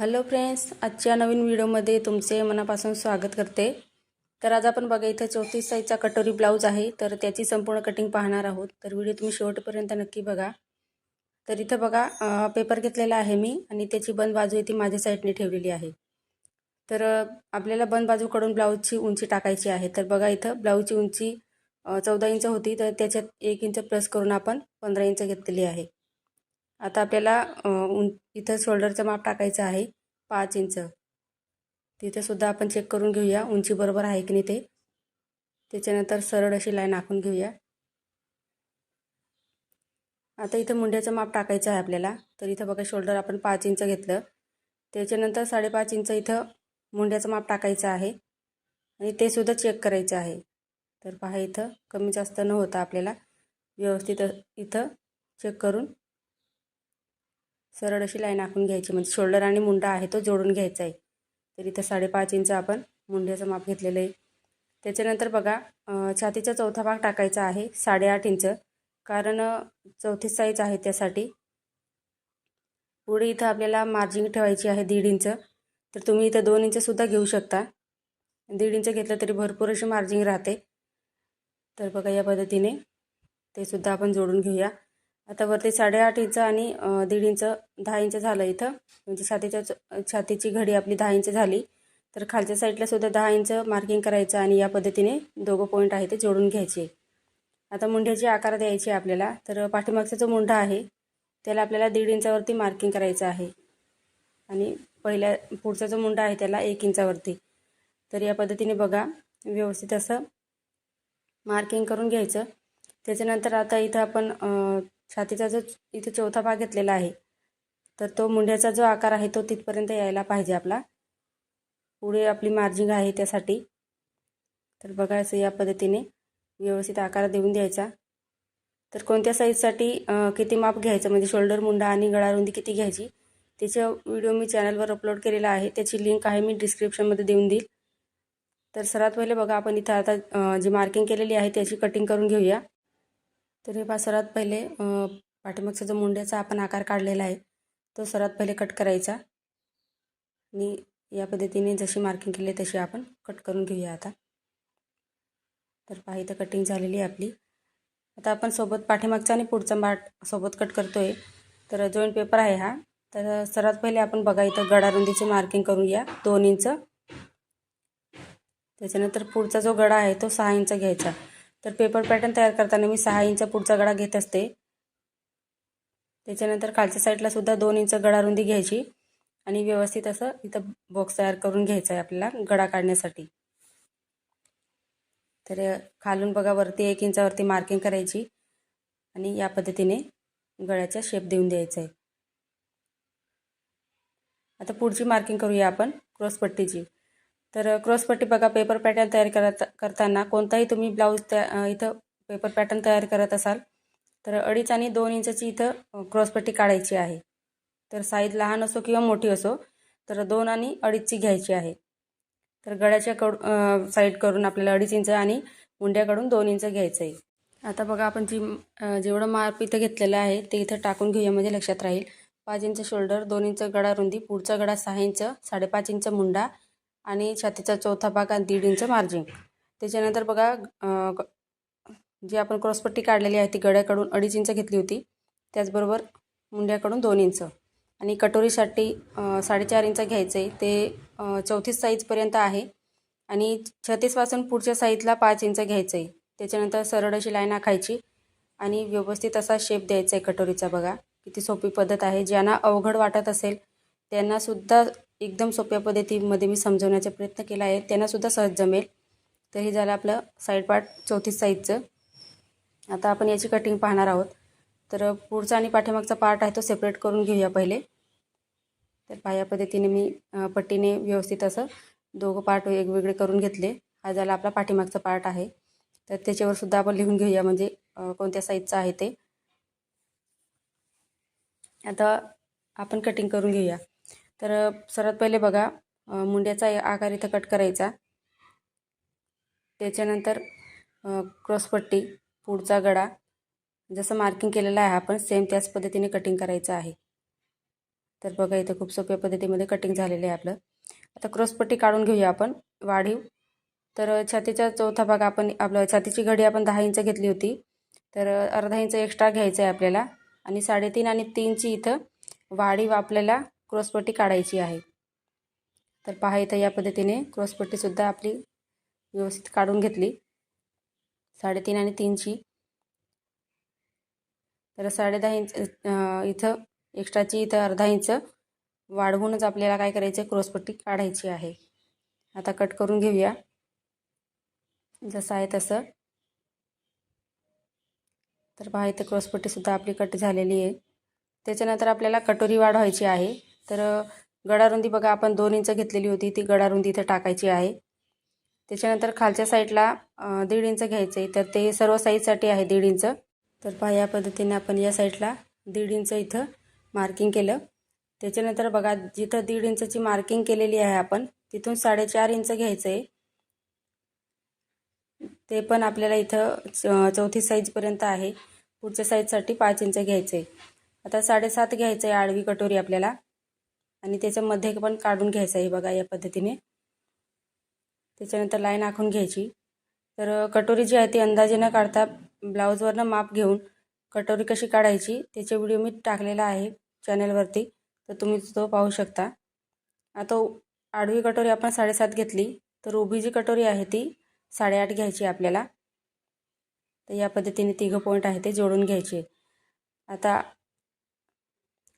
Hello friends आजच्या नवीन व्हिडिओमध्ये तुमचे मनापासून स्वागत करते. तर आज आपण बघा इथं चौतीस साईजचा कटोरी ब्लाऊज आहे. तर त्याची संपूर्ण कटिंग पाहणार आहोत. तर व्हिडिओ तुम्ही शेवटपर्यंत नक्की बघा. तर इथं बघा पेपर घेतलेला आहे मी आणि त्याची बंद बाजू आहे ती माझ्या साईडने ठेवलेली आहे. तर आपल्याला बंद बाजूकडून ब्लाऊजची उंची टाकायची आहे. तर बघा इथं ब्लाऊजची उंची चौदा इंच होती. तर त्याच्यात एक इंच प्लस करून आपण पंधरा इंच घेतलेली आहे. आता आपल्याला उं इथं शोल्डरचं माप टाकायचं आहे पाच इंच. तिथेसुद्धा आपण चेक करून घेऊया उंची बरोबर आहे की नाही ते. त्याच्यानंतर सरळ अशी लाईन आखून घेऊया. आता इथं मुंड्याचं माप टाकायचं आहे आपल्याला. तर इथं बघा शोल्डर आपण पाच इंच घेतलं. त्याच्यानंतर साडेपाच इंच इथं मुंड्याचं माप टाकायचं आहे. आणि ते सुद्धा चेक करायचं आहे. तर पहा इथं कमी जास्त न होता आपल्याला व्यवस्थित इथं चेक करून सरळ अशी लाईन आखून घ्यायची. म्हणजे शोल्डर आणि मुंडा आहे तो जोडून घ्यायचा आहे. तर इथं साडेपाच इंच आपण मुंड्याचं माप घेतलेलं आहे. त्याच्यानंतर बघा छातीचा चौथा भाग टाकायचा आहे साडेआठ इंच. कारण चौथी साईज आहे त्यासाठी. पुढे इथं आपल्याला मार्जिंग ठेवायची आहे दीड इंच. तर तुम्ही इथं दोन इंचसुद्धा घेऊ शकता. दीड इंच घेतलं तरी भरपूर अशी मार्जिंग राहते. तर बघा या पद्धतीने ते सुद्धा आपण जोडून घेऊया. आता वरती साडेआठ इंच आणि दीड इंच दहा इंच झालं इथं. म्हणजे छातीच्या छातीची घडी आपली दहा इंच झाली. तर खालच्या साईडला सुद्धा दहा इंच मार्किंग करायचं आणि या पद्धतीने दोघं पॉईंट आहे ते जोडून घ्यायचे. आता मुंड्याचे आकार द्यायचे आपल्याला. तर पाठीमागचा जो मुंढा आहे त्याला आपल्याला दीड इंचावरती मार्किंग करायचं आहे. आणि पहिल्या पुढचा जो मुंडा आहे त्याला एक इंचावरती. तर या पद्धतीने बघा व्यवस्थित असं मार्किंग करून घ्यायचं. त्याच्यानंतर आता इथं आपण छातीचा जो इथे चौथा भाग घेतलेला आहे तर तो मुंड्याचा जो आकार आहे तो तिथपर्यंत यायला पाहिजे आपला. पुढे आपली मार्जिंग आहे त्यासाठी. तर बघा असं या पद्धतीने व्यवस्थित आकार देऊन द्यायचा. तर कोणत्या साईजसाठी किती माप घ्यायचं? म्हणजे शोल्डर मुंडा आणि गळारुंदी किती घ्यायची? त्याचा व्हिडिओ मी चॅनलवर अपलोड केलेला आहे. त्याची लिंक आहे मी डिस्क्रिप्शनमध्ये देऊन देईल. तर सर्वात पहिले बघा आपण इथं आता जी मार्किंग केलेली आहे त्याची कटिंग करून घेऊया. तर हे पहा सर्वात पहिले पाठीमागचा जो मुंड्याचा आपण आकार काढलेला आहे तो सर्वात पहिले कट करायचा. आणि या पद्धतीने जशी मार्किंग केली तशी आपण कट करून घेऊया आता. तर पहा इथं कटिंग झालेली आहे आपली. आता आपण सोबत पाठीमागचा आणि पुढचा बाट सोबत कट करतो आहे तर जॉईंट पेपर आहे हा. तर सर्वात पहिले आपण बघा इथं गडारुंदीची मार्किंग करूया दोन इंच. त्याच्यानंतर पुढचा जो गडा आहे तो सहा इंच घ्यायचा. तर पेपर पॅटर्न तयार करताना मी सहा इंच पुढचा गडा घेत असते. त्याच्यानंतर खालच्या साईडला सुद्धा दोन इंच गडारुंदी घ्यायची आणि व्यवस्थित असं इथं बॉक्स तयार करून घ्यायचा आहे आपल्याला गडा काढण्यासाठी. तर खालून बघा वरती एक इंचावरती मार्किंग करायची आणि या पद्धतीने गळ्याचा शेप देऊन द्यायचा आहे. आता पुढची मार्किंग करूया आपण क्रॉसपट्टीची तर क्रॉसपट्टी बघा पेपर पॅटर्न तयार करत करताना कोणताही तुम्ही ब्लाऊज त्या इथं पेपर पॅटर्न तयार करत असाल तर अडीच आणि दोन इंचाची इथं क्रॉसपट्टी काढायची आहे. तर साईज लहान असो किंवा मोठी असो तर दोन आणि अडीचची घ्यायची आहे. तर गळ्याच्या कडू साईड करून आपल्याला अडीच इंच आणि मुंड्याकडून दोन इंच घ्यायचं आहे आता बघा आपण जी जेवढं माप इथं घेतलेलं आहे ते इथं टाकून घेऊया म्हणजे लक्षात राहील. पाच इंच शोल्डर दोन इंच गळा रुंदी पुढचा गळा सहा इंच साडेपाच इंच मुंडा आणि छातीचा चौथा भाग आणि दीड इंच मार्जिंग त्याच्यानंतर बघा जी आपण क्रॉसपट्टी काढलेली आहे ती गळ्याकडून अडीच इंच घेतली होती. त्याचबरोबर मुंड्याकडून दोन इंच. आणि कटोरीसाठी साडेचार इंच घ्यायचं. आहे ते चौतीस साईजपर्यंत आहे. आणि छत्तीसपासून पुढच्या साईजला पाच इंच घ्यायचं. आहे त्याच्यानंतर सरळ अशी लाईन आखायची. आणि व्यवस्थित असा शेप द्यायचा आहे कटोरीचा बघा. किती सोपी पद्धत आहे. ज्यांना अवघड वाटत असेल त्यांनासुद्धा एकदम सोप्या पद्धतीमध्ये मी समजवण्याचा प्रयत्न केला आहे. त्यांनासुद्धा सहज जमेल. तर हे झालं आपलं साईड पार्ट चौतीस साईजचं. आता आपण याची कटिंग पाहणार आहोत. तर पुढचा आणि पाठीमागचा पार्ट आहे तो सेपरेट करून घेऊया पहिले. तर पाया पद्धतीने मी पट्टीने व्यवस्थित असं दोघं पार्ट वेगवेगळे करून घेतले. हा झाला आपला पाठीमागचा पार्ट आहे. तर त्याच्यावर सुद्धा आपण लिहून घेऊया म्हणजे कोणत्या साईजचं आहे ते. आता आपण कटिंग करून घेऊया. तर सर्वात पहिले बघा मुंड्याचा आकार इथं कट करायचा. त्याच्यानंतर क्रॉसपट्टी पुढचा गडा. जसं मार्किंग केलेलं आहे आपण सेम त्याच पद्धतीने कटिंग करायचं आहे. तर बघा इथं खूप सोप्या पद्धतीमध्ये कटिंग झालेलं आहे आपलं. आता क्रॉसपट्टी काढून घेऊया आपण. वाढीव. तर छातीचा चौथा भाग आपण आपलं छातीची घडी आपण दहा इंच घेतली होती. तर अर्धा इंच एक्स्ट्रा घ्यायचं आहे आपल्याला. आणि साडेतीन आणि तीनची इथं वाढीव आपल्याला क्रॉसपट्टी काढायची आहे. तर पहा इथं या पद्धतीने क्रॉसपट्टीसुद्धा आपली व्यवस्थित काढून घेतली. साडेतीन आणि तीनची. तर साडेदहा इंच इथं एक्स्ट्राची इथं अर्धा इंच वाढवूनच आपल्याला काय करायचं क्रॉसपट्टी काढायची आहे. आता कट करून घेऊया. जसं आहे तसं. तर पहा इथं क्रॉसपट्टीसुद्धा आपली कट झालेली आहे. त्याच्यानंतर आपल्याला कटोरी वाढवायची आहे. तर गडारुंदी बघा आपण दोन इंच घेतलेली होती. ती गडारुंदी इथं टाकायची आहे. त्याच्यानंतर खालच्या साईडला दीड इंच घ्यायचं आहे तर ते सर्व साईजसाठी आहे दीड इंच. तर पहा या पद्धतीने आपण या साईडला दीड इंच इथं मार्किंग केलं. त्याच्यानंतर बघा जिथं दीड इंचची मार्किंग केलेली आहे आपण तिथून साडेचार इंच घ्यायचं आहे ते पण आपल्याला इथं चौथी साईजपर्यंत आहे. पुढच्या साईजसाठी पाच इंच घ्यायचं आहे आता साडेसात घ्यायचं आहे आडवी कटोरी आपल्याला. आणि त्याच्यामध्ये पण काढून घ्यायचं आहे बघा या पद्धतीने. त्याच्यानंतर लाईन आखून घ्यायची. तर कटोरी जी आहे ती अंदाजे न काढता ब्लाऊजवरनं माप घेऊन कटोरी कशी काढायची त्याचे व्हिडिओ मी टाकलेला आहे चॅनलवरती. तर तुम्ही तो पाहू शकता. आता आडवी कटोरी आपण साडेसात घेतली. तर उभी जी कटोरी आहे ती साडेआठ घ्यायची आपल्याला. तर या पद्धतीने तिघं पॉईंट आहे ते जोडून घ्यायचे. आता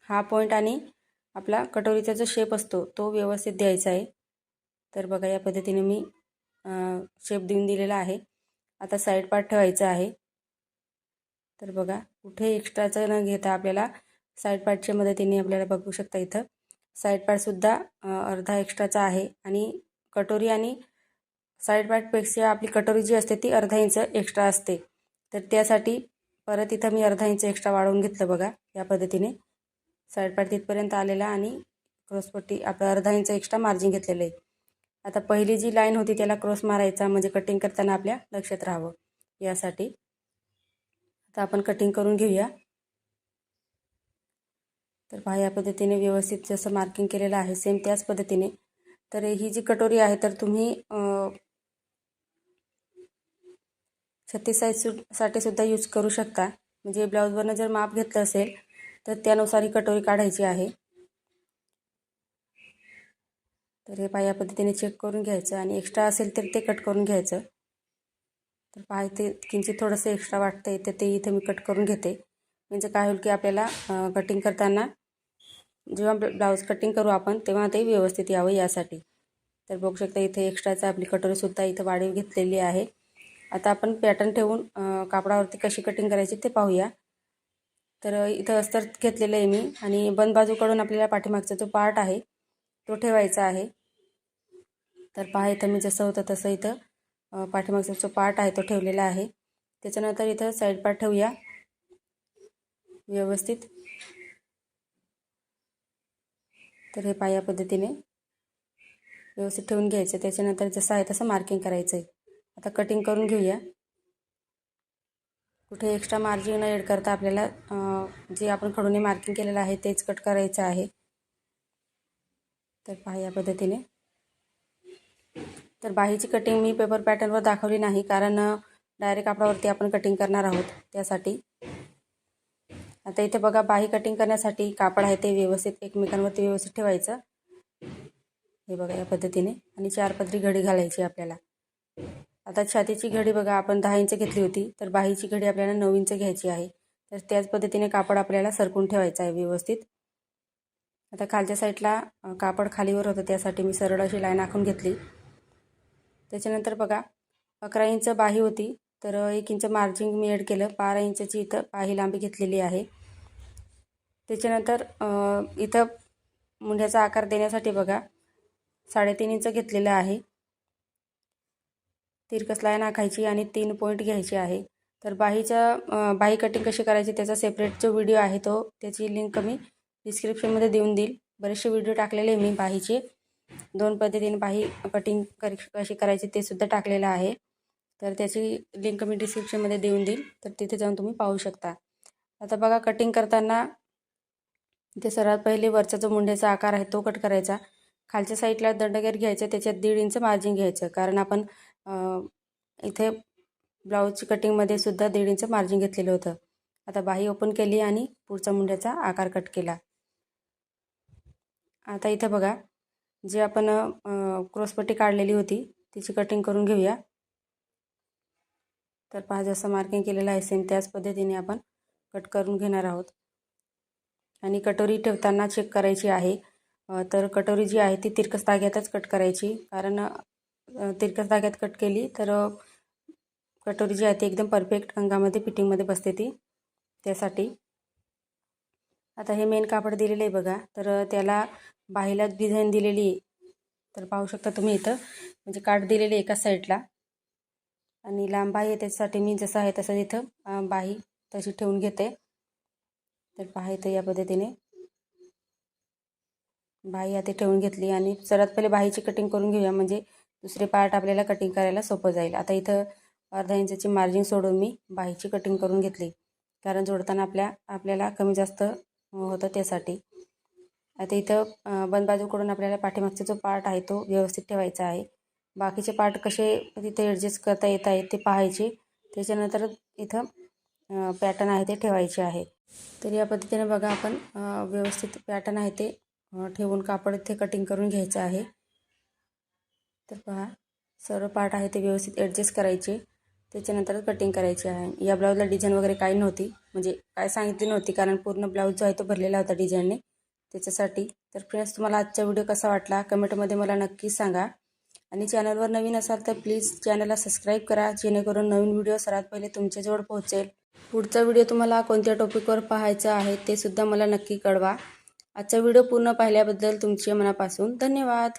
हा पॉईंट आणि आपला कटोरीचा जो शेप असतो तो व्यवस्थित द्यायचा आहे. तर बघा या पद्धतीने मी शेप देऊन दिलेला आहे. आता साईड पार्ट ठेवायचा आहे. तर बघा कुठे एक्स्ट्राचं न घेता आपल्याला साईड पार्टच्या मदतीने आपल्याला बघू शकता इथं. साईड पार्टसुद्धा अर्धा एक्स्ट्राचा आहे. आणि कटोरी आणि साईड पार्टपेक्षा आपली कटोरी जी असते ती अर्धा इंच एक्स्ट्रा असते. तर त्यासाठी परत इथं मी अर्धा इंच एक्स्ट्रा वाढवून घेतलं बघा या पद्धतीने. साईड पार्ट तिथपर्यंत आलेला आणि क्रॉसपट्टी आपलं अर्धा इंच एक्स्ट्रा मार्जिन घेतलेलं आहे. आता पहिली जी लाईन होती त्याला क्रॉस मारायचा म्हणजे कटिंग करताना आपल्या लक्षात राहावं. यासाठी आता आपण कटिंग करून घेऊया. तर पहा या पद्धतीने व्यवस्थित जसं मार्किंग केलेलं आहे सेम त्याच पद्धतीने. तर ही जी कटोरी आहे तर तुम्ही छत्तीस साईजसाठी सुद्धा यूज करू शकता. म्हणजे ब्लाऊजवरनं जर माप घेतलं असेल तर त्यानुसार ही कटोरी काढायची आहे. तर हे पहा या पद्धतीने चेक करून घ्यायचं आणि एक्स्ट्रा असेल तर ते कट करून घ्यायचं. तर पहा ते किंचित थोडंसं एक्स्ट्रा वाटतं आहे तर ते इथं मी कट करून घेते. म्हणजे काय होईल की आपल्याला कटिंग करताना जेव्हा ब्लाऊज कटिंग करू आपण तेव्हा ते व्यवस्थित यावं यासाठी. तर बघू शकता इथे एक्स्ट्राचं आपली कटोरीसुद्धा इथं वाढीव घेतलेली आहे. आता आपण पॅटर्न ठेवून कापडावरती कशी कटिंग करायची ते पाहूया. तर इथं अस्तर घेतलेलं आहे मी. आणि बंद बाजूकडून आपल्याला पाठीमागचा जो पार्ट आहे तो ठेवायचा आहे. तर पहा इथं मी जसं होतं तसं इथं पाठीमागचा जो पार्ट आहे तो ठेवलेला आहे. त्याच्यानंतर इथं साईड पार्ट ठेवूया. व्यवस्थित. तर हे पाया पद्धतीने व्यवस्थित ठेवून घ्यायचं. त्याच्यानंतर जसं आहे तसं मार्किंग करायचं आहे आता कटिंग करून घेऊया. कुठे एक्स्ट्रा मार्जिन न एड करता आपल्याला जे आपण खडूने मार्किंग केलेलं आहे तेच कट करायचं आहे. तर पहा या पद्धतीने. तर बाहीची कटिंग मी पेपर पॅटर्नवर दाखवली नाही कारण डायरेक्ट कापडावरती आपण कटिंग करणार आहोत त्यासाठी. आता इथे बघा बाही कटिंग करण्यासाठी कापड आहे ते व्यवस्थित एकमेकांवरती व्यवस्थित ठेवायचं. हे बघा या पद्धतीने. आणि चार पदरी घडी घालायची आपल्याला. आता छातीची घडी बघा आपण दहा इंच घेतली होती तर बाहीची घडी आपल्याला नऊ इंच घ्यायची आहे. तर त्याच पद्धतीने कापड आपल्याला सरकून ठेवायचं आहे व्यवस्थित. आता खालच्या साईडला कापड खालीवर होतं त्यासाठी मी सरळ अशी लाईन आखून घेतली. त्याच्यानंतर बघा अकरा इंच बाही होती तर एक इंच मार्जिंग मी ॲड केलं बारा इंचची इथं बाही लांबी घेतलेली आहे. त्याच्यानंतर इथं मुंढ्याचा आकार देण्यासाठी बघा साडेतीन इंच घेतलेलं आहे. तिरकस लाईन आखायची आणि तीन पॉईंट घ्यायची आहे. तर बाहीच्या बाही कटिंग कशी करायची त्याचा सेपरेट जो व्हिडिओ आहे तो त्याची लिंक मी डिस्क्रिप्शनमध्ये देऊन देईल. बरेचसे व्हिडिओ टाकलेले मी बाहीचे. दोन पद्धतीने बाही कटिंग कर कशी करायची ते सुद्धा टाकलेलं आहे. तर त्याची लिंक मी डिस्क्रिप्शनमध्ये देऊन देईल. तर तिथे जाऊन तुम्ही पाहू शकता. आता बघा कटिंग करताना इथे सर्वात पहिले वरचा जो मुंड्याचा आकार आहे तो कट करायचा. खालच्या साईडला दंडगेर घ्यायचं त्याच्यात दीड इंच मार्जिन घ्यायचं. कारण आपण इथे ब्लाऊजची कटिंगमध्ये सुद्धा दीड इंच मार्जिन घेतलेलं होतं. आता बाही ओपन केली आणि पुढचा मुंड्याचा आकार कट केला. आता इथं बघा जे आपण क्रॉसपट्टी काढलेली होती तिची कटिंग करून घेऊया. तर पहा जसं मार्किंग केलेलं आहे सेम त्याच पद्धतीने आपण कट करून घेणार आहोत. आणि कटोरी ठेवताना चेक करायची आहे. तर कटोरी जी आहे ती तिरकस धाग्यातच कट करायची. कारण तिरकस धाग्यात कट केली. तर कटोरी जी आहे ती एकदम परफेक्ट अंगामध्ये फिटिंगमध्ये बसते ती. त्यासाठी. आता हे मेन कापड दिलेलं आहे बघा. तर त्याला बाहीला डिझाईन दिलेली आहे. तर पाहू शकता तुम्ही इथं. म्हणजे काठ दिलेली एका साईडला आणि लांब बाही आहे त्याच्यासाठी मी जसं आहे तसं इथं बाही तशी ठेवून घेते. तर पहा इथं या पद्धतीने. बाही आता ठेवून घेतली. आणि सर्वात पहिले बाहीची कटिंग करून घेऊया. म्हणजे दुसरे पार्ट आपल्याला कटिंग करायला सोपं जाईल. आता इथं अर्धा इंचाची मार्जिन सोडून मी बाहीची कटिंग करून घेतली. कारण जोडताना आपल्या आपल्याला कमी जास्त होतं त्यासाठी. आता इथं बंद बाजूकडून आपल्याला पाठीमागचा जो पार्ट आहे तो व्यवस्थित ठेवायचा आहे. बाकीचे पार्ट कसे तिथे ॲडजस्ट करता येत आहेत ते पाहायचे. त्याच्यानंतर इथं पॅटर्न आहे ते ठेवायचे आहे. तर या पद्धतीने बघा आपण व्यवस्थित पॅटर्न आहे ते ठेवून कापड इथे कटिंग करून घ्यायचं आहे. तर पहा सर्व पार्ट आहे ते व्यवस्थित ॲडजस्ट करायचे. त्याच्यानंतर कटिंग करायची आहे. या ब्लाऊजला डिझाईन वगैरे काही नव्हती. म्हणजे काय सांगितली नव्हती कारण पूर्ण ब्लाऊज जो आहे तो भरलेला होता डिझाईनने त्याच्यासाठी. तर फ्रेंड्स तुम्हाला आजचा व्हिडिओ कसा वाटला? कमेंटमध्ये मला नक्की सांगा. आणि चॅनलवर नवीन असाल तर प्लीज चॅनलला सबस्क्राईब करा. जेणेकरून नवीन व्हिडिओ सर्वात पहिले तुमच्याजवळ पोहोचेल. पुढचा व्हिडिओ तुम्हाला कोणत्या टॉपिकवर पाहायचा आहे ते सुद्धा मला नक्की कळवा. आजचा व्हिडिओ पूर्ण पाहिल्याबद्दल तुमचे मनापासून धन्यवाद.